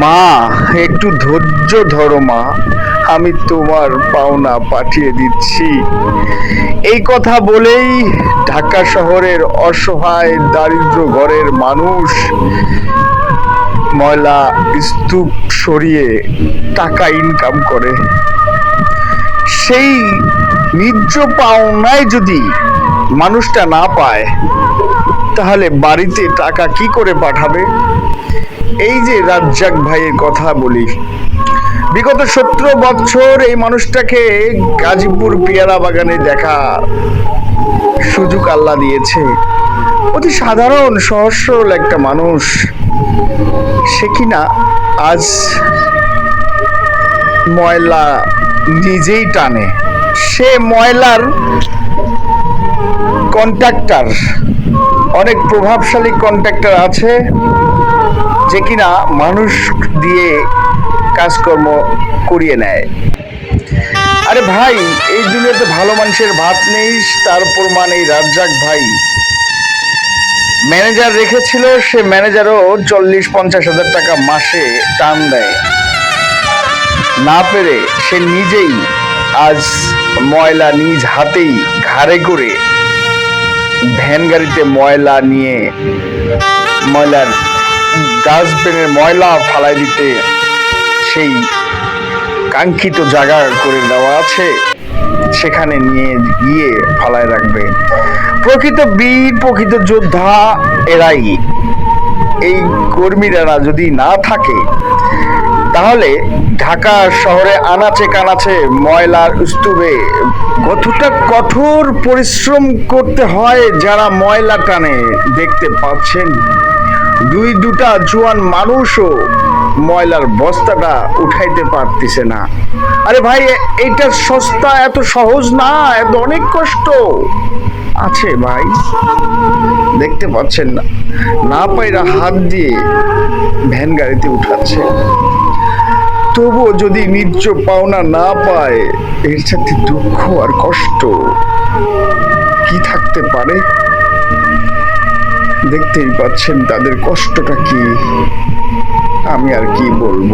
মা, একটু ধৈর্য ধরো মা। আমি তোমার পাওনা পাঠিয়ে দিচ্ছি। এই কথা বলেই ঢাকা শহরের অসহায় দারিদ্র ঘরের মানুষ ময়লা স্তূপ সরিয়ে টাকা ইনকাম করে। সেই নিজ পাওনায় যদি মানুষটা না পায়, তাহলে বাড়িতে টাকা কি করে পাঠাবে? এই যে রাজ্জাক ভাইয়ের কথা বলি, বিগত সতেরো বছর এই মানুষটাকে গাজীপুর পেয়ারা বাগানে দেখা সুযোগ আল্লাহ দিয়েছে। অতি সাধারণ সহজ সরল একটা মানুষ। সে কিনা আজ ময়লা নিজেই টানে। সে ময়লার কন্ট্রাক্টর। অনেক প্রভাবশালী কন্ট্রাক্টর আছে। যে কিনা মানুষ দিয়ে কাজকর্ম করিয়ে নেয়। আরে ভাই, এই দুনিয়াতে ভালো মানুষের ভাত নেই, তার প্রমাণ এই রাজ্জাক ভাই। ম্যানেজার রেখেছিল, সে ম্যানেজারও চল্লিশ পঞ্চাশ হাজার টাকা মাসে টান দেয়। না পেরে সে নিজেই আজ ময়লা নিজ হাতেই ঘাড়ে করে ভ্যান গাড়িতে ময়লা নিয়ে ময়লার ডাস্টবিনের ময়লা ফালাই দিতে সেই কাঙ্ক্ষিত জায়গা করে দেওয়া আছে। সেখানে নিয়ে গিয়ে ফালায় রাখবে। প্রকৃত বীর, প্রকৃত যোদ্ধা এরাই। এই কর্মীরা যদি না থাকে, তাহলে ঢাকা শহরে আনাচে কানাচে ময়লার স্তূপে কতটা কঠোর পরিশ্রম করতে হয় যারা ময়লা টানে, দেখতে পাচ্ছেন। দুই দুটা জোয়ান মানুষও ময়লার বস্তাটা উঠাইতে পারতেছে না। আরে ভাই, এইটা সস্তা, এত সহজ না, এত অনেক কষ্ট। আছে ভাই, দেখতে পাচ্ছেন না। না পাইরা হাত দিয়ে ভ্যান গাড়িতে উঠাচ্ছে। তবুও যদি নিজ পাওনা না পায়, এর সাথে দুঃখ আর কষ্ট কি থাকতে পারে? দেখতেই পাচ্ছেন তাদের কষ্টটা কি। আমি আর কি বলব?